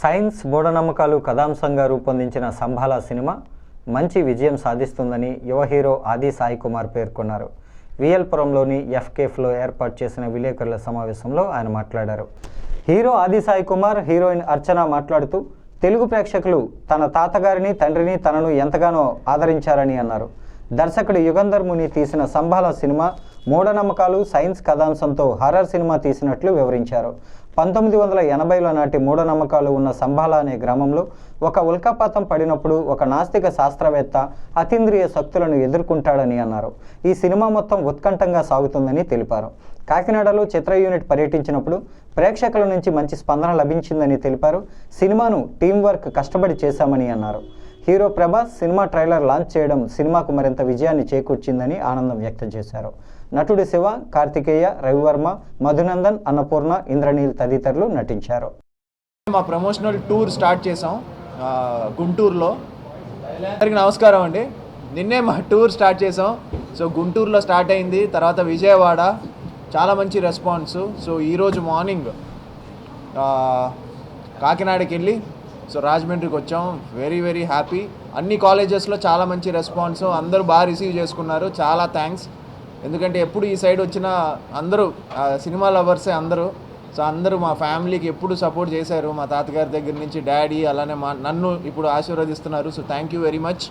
Science మూఢనమ్మకాలు కథాంశంగా రూపొందించిన సంభాల cinema మంచి విజయం సాధిస్తుందని యువ హీరో ఆది సాయి కుమార్ పేర్కొన్నారు. విఎల్పురంలోని ఎఫ్కేఫ్లో ఏర్పాటు చేసిన విలేకరుల సమావేశంలో ఆయన మాట్లాడారు. హీరో ఆది సాయి కుమార్ హీరోయిన్ అర్చన మాట్లాడుతూ తెలుగు ప్రేక్షకులు తన తాతగారిని తండ్రిని తనను ఎంతగానో ఆదరించారని అన్నారు. దర్శకుడు యుగంధర్ ముని తీసిన సంభాల సినిమా మూఢనమ్మకాలు సైన్స్ కథాంశంతో హర్రర్ సినిమా తీసినట్లు వివరించారు. పంతొమ్మిది వందల ఎనభైల నాటి మూఢనమ్మకాలు ఉన్న సంభాల అనే గ్రామంలో ఒక ఉల్కాపాతం పడినప్పుడు ఒక నాస్తిక శాస్త్రవేత్త అతీంద్రియ శక్తులను ఎదుర్కొంటాడని అన్నారు. ఈ సినిమా మొత్తం ఉత్కంఠంగా సాగుతుందని తెలిపారు. కాకినాడలో చిత్ర యూనిట్ పర్యటించినప్పుడు ప్రేక్షకుల నుంచి మంచి స్పందన లభించిందని తెలిపారు. సినిమాను టీం వర్క్ కష్టపడి చేశామని అన్నారు. Hero Prabhas cinema trailer launch చేయడం సినిమాకు మరింత విజయాన్ని చేకూర్చిందని ఆనందం వ్యక్తం చేశారు. నటుడు శివ కార్తికేయ రవివర్మ మధునందన్ అన్నపూర్ణ ఇంద్రనీల్ తదితరులు నటించారు. మా ప్రమోషనల్ టూర్ స్టార్ట్ చేసాం గుంటూరులో. అందరికి నమస్కారం అండి. నిన్నే మా టూర్ స్టార్ట్ చేసాం సో గుంటూరులో స్టార్ట్ అయింది తర్వాత విజయవాడ. చాలా మంచి రెస్పాన్స్. సో ఈరోజు మార్నింగ్ కాకినాడకి వెళ్ళి సో రాజమండ్రికి వచ్చాం. Very very happy. అన్ని కాలేజెస్లో చాలా మంచి రెస్పాన్స్. అందరూ బాగా రిసీవ్ చేసుకున్నారు. చాలా థ్యాంక్స్. ఎందుకంటే ఎప్పుడు ఈ సైడ్ వచ్చిన అందరూ సినిమా లవర్సే అందరూ. సో అందరూ మా ఫ్యామిలీకి ఎప్పుడు సపోర్ట్ చేశారు. మా తాతగారి దగ్గర నుంచి డాడీ అలానే మా నన్ను ఇప్పుడు ఆశీర్వదిస్తున్నారు. So thank you very much.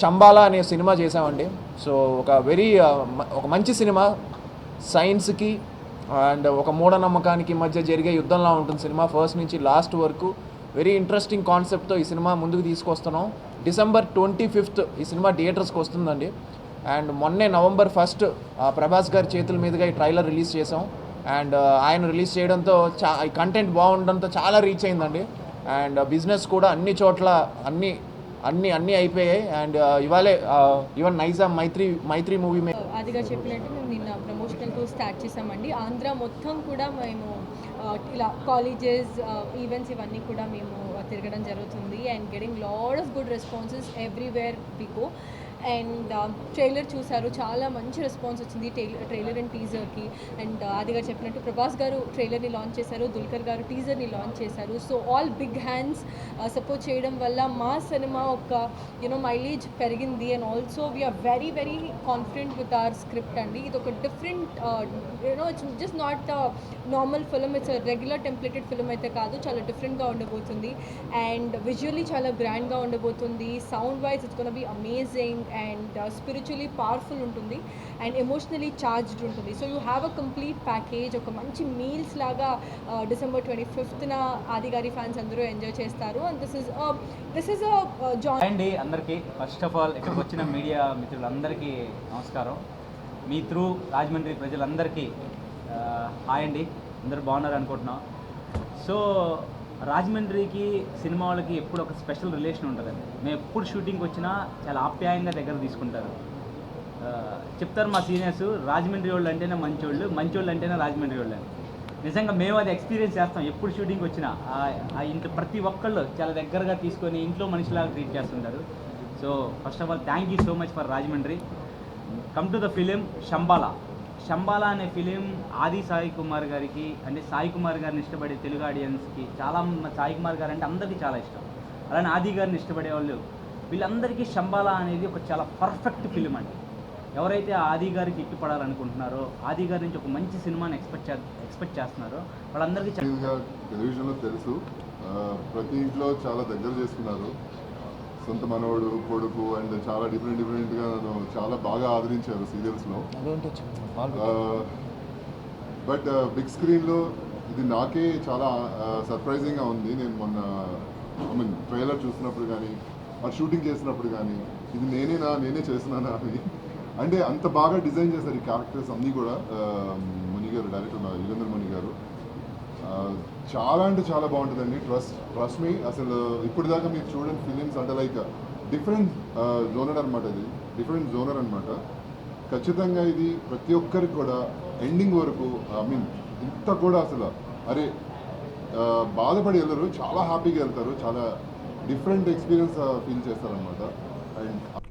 Shambhala అనే సినిమా చేసామండి సో ఒక వెరీ ఒక మంచి సినిమా. సైన్స్కి అండ్ ఒక మూఢనమ్మకానికి మధ్య జరిగే యుద్ధంలా ఉంటుంది సినిమా. ఫస్ట్ నుంచి లాస్ట్ వరకు వెరీ ఇంట్రెస్టింగ్ కాన్సెప్ట్తో ఈ సినిమా ముందుకు తీసుకొస్తున్నాం. డిసెంబర్ ట్వంటీ ఫిఫ్త్ ఈ సినిమా థియేటర్స్కి వస్తుందండి. అండ్ మొన్నే నవంబర్ ఫస్ట్ ప్రభాస్ గారి చేతుల మీదుగా ఈ ట్రైలర్ రిలీజ్ చేసాం అండ్ ఆయన రిలీజ్ చేయడంతో చా ఈ కంటెంట్ బాగుండడంతో చాలా రీచ్ అయిందండి. అండ్ బిజినెస్ కూడా అన్ని చోట్ల అన్ని అన్ని అన్నీ అయిపోయాయి. అండ్ ఇవాళే ఈవెన్ నైజా మైత్రి మైత్రి మూవీ మీద అదిగా చెప్పినట్టు మేము నిన్న ప్రమోషనల్ టూర్ స్టార్ట్ చేసామండి ఆంధ్ర మొత్తం కూడా మేము ఇలా కాలేజెస్ ఈవెంట్స్ ఇవన్నీ కూడా మేము తిరగడం జరుగుతుంది. And getting lot of good responses everywhere we and trailer చూశారు. చాలా మంచి రెస్పాన్స్ వచ్చింది ట్రైలర్ అండ్ టీజర్కి. అండ్ అది గారు చెప్పినట్టు ప్రభాస్ గారు ట్రైలర్ని లాంచ్ చేశారు దుల్కర్ గారు టీజర్ని లాంచ్ చేశారు. So all big hands support చేయడం వల్ల మా సినిమా ఒక యూనో మైలేజ్ పెరిగింది. And also we are very very confident with our script అండి. ఇది ఒక different you know it's just not normal film it's regular templated film అయితే కాదు. చాలా డిఫరెంట్గా ఉండబోతుంది. అండ్ విజువల్లీ చాలా గ్రాండ్గా ఉండబోతుంది. Sound wise it's gonna be amazing and spiritually powerful ఉంటుంది అండ్ ఎమోషనలీ ఛార్జ్డ్ ఉంటుంది. So you have a complete package ఒక మంచి మీల్స్ లాగా డిసెంబర్ ట్వంటీ ఫిఫ్త్న ఆదిగారి ఫ్యాన్స్ అందరూ ఎంజాయ్ చేస్తారు. And this is this is అండి అందరికీ. ఫస్ట్ ఆఫ్ ఆల్ ఇక్కడికి వచ్చిన మీడియా మిత్రులందరికీ నమస్కారం. మీ త్రూ రాజమండ్రి ప్రజలందరికీ uh, హాయ్ అండి. అందరూ బాగున్నారు అనుకుంటున్నాం సో రాజమండ్రికి సినిమా వాళ్ళకి ఎప్పుడు ఒక స్పెషల్ రిలేషన్ ఉంటుందండి మేము ఎప్పుడు షూటింగ్కి వచ్చినా చాలా ఆప్యాయంగా దగ్గర తీసుకుంటారు. చెప్తారు మా సీనియర్స్ రాజమండ్రి వాళ్ళు అంటేనే మంచోళ్ళు మంచోళ్ళు అంటేనే రాజమండ్రి వాళ్ళు అని. నిజంగా మేము అది ఎక్స్పీరియన్స్ చేస్తాం ఎప్పుడు షూటింగ్ వచ్చినా. ఆ- ఇంట్లో ప్రతి ఒక్కళ్ళు చాలా దగ్గరగా తీసుకొని ఇంట్లో మనిషిలాగా ట్రీట్ చేస్తుంటారు. So first of all thank you so much for Rajahmundry. Come to the film Shambhala Shambhala అనే ఫిలిం ఆది సాయి కుమార్ గారికి అంటే సాయి కుమార్ గారిని ఇష్టపడే తెలుగు ఆడియన్స్కి చాలా సాయి కుమార్ గారు అంటే అందరికీ చాలా ఇష్టం. అలానే ఆది గారిని ఇష్టపడే వాళ్ళు వీళ్ళందరికీ శంబాలా అనేది ఒక చాలా పర్ఫెక్ట్ ఫిలిం అండి. ఎవరైతే ఆ ఆది గారికి ఇట్టుపడాలనుకుంటున్నారో ఆది గారి నుంచి ఒక మంచి సినిమాని ఎక్స్పెక్ట్ చే ఎక్స్పెక్ట్ చేస్తున్నారో వాళ్ళందరికీ టెలివిజన్లో తెలుసు. ప్రతి ఇంట్లో చాలా దగ్గర చేస్తున్నారు సొంత మనవడు కొడుకు అండ్ చాలా డిఫరెంట్ డిఫరెంట్గా నన్ను చాలా బాగా ఆదరించారు సీరియల్స్లో. బట్ బిగ్ స్క్రీన్లో ఇది నాకే చాలా సర్ప్రైజింగ్గా ఉంది. నేను మొన్న ఐ మీన్ ట్రైలర్ చూసినప్పుడు కానీ ఆ షూటింగ్ చేసినప్పుడు కానీ ఇది నేనేనా నేనే చేస్తున్నానా అని. అంటే అంత బాగా డిజైన్ చేశారు ఈ క్యారెక్టర్స్ అన్నీ కూడా ఆ, ముని గారు డైరెక్టర్ యుగంధర్ ముని గారు. చాలా అంటే చాలా బాగుంటుందండి. ట్రస్ట్ ట్రస్ట్ మీ అసలు ఇప్పుడు దాకా మీరు చూడండి ఫిలిమ్స్ అంటే లైక్ డిఫరెంట్ జోనర్ అనమాట ఇది డిఫరెంట్ జోనర్ అనమాట ఖచ్చితంగా ఇది ప్రతి ఒక్కరికి కూడా ఎండింగ్ వరకు ఐ మీన్ ఇంత కూడా అసలు అరే బాధపడి వెళ్ళరు. చాలా హ్యాపీగా వెళ్తారు. చాలా డిఫరెంట్ ఎక్స్పీరియన్స్ ఫీల్ చేస్తారనమాట అండ్